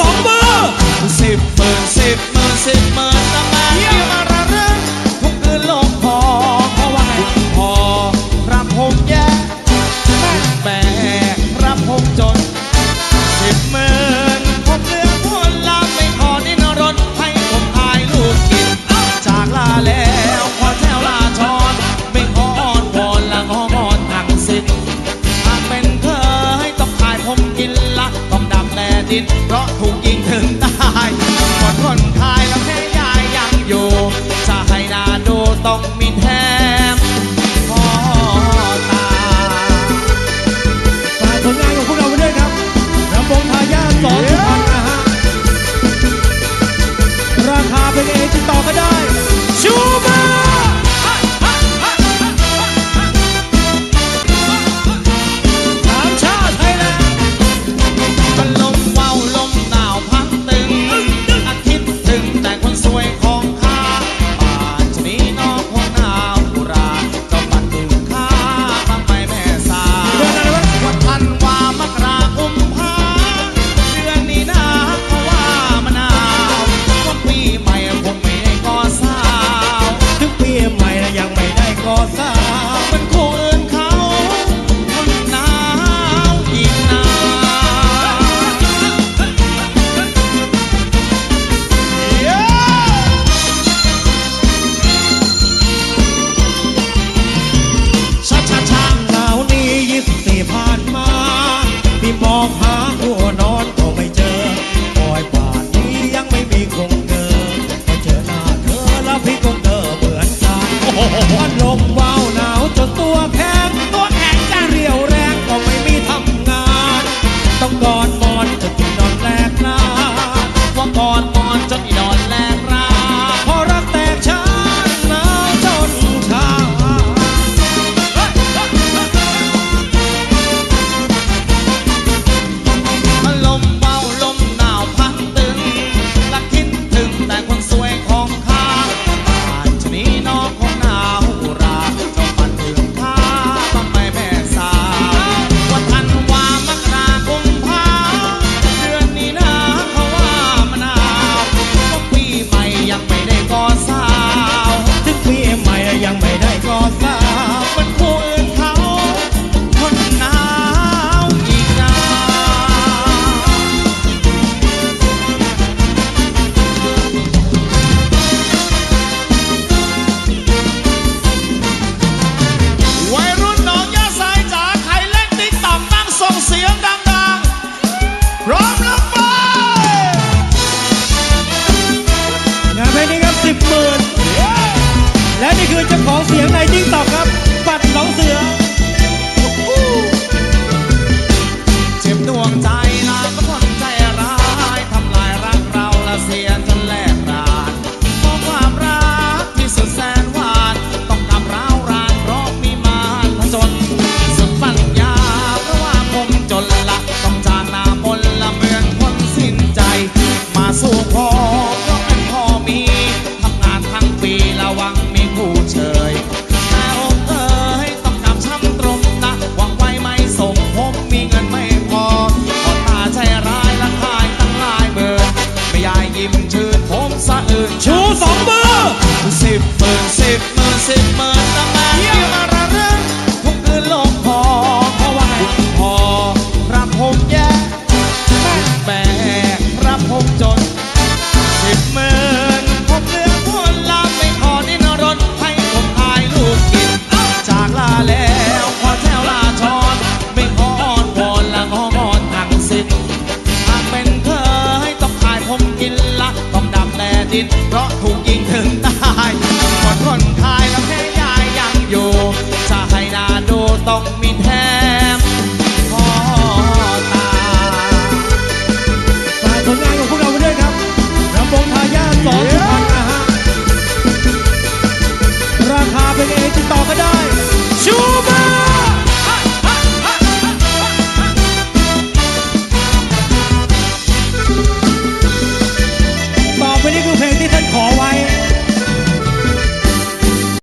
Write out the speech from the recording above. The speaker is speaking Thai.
สองมือสิบหมื่นสิบ lòng mình hết Wait a นสิบหมื่นสิบหมื่นตะแม่เยี่ยมระเรื่องทุกคืนลงพอเพราะว่าพอรับผมแย่แม่กรับผมจนสิบหมื่นผมเลือกควรลาไม่ขอน่นรนให้ผมอายลูกกินจากลาแล้วขอแถวลาชอนไม่ขออ้อนวอนละงองอนทั้งสิบหากเป็นเธอให้ต้องขายผมกินละต้องดำแลดินเพราะถูก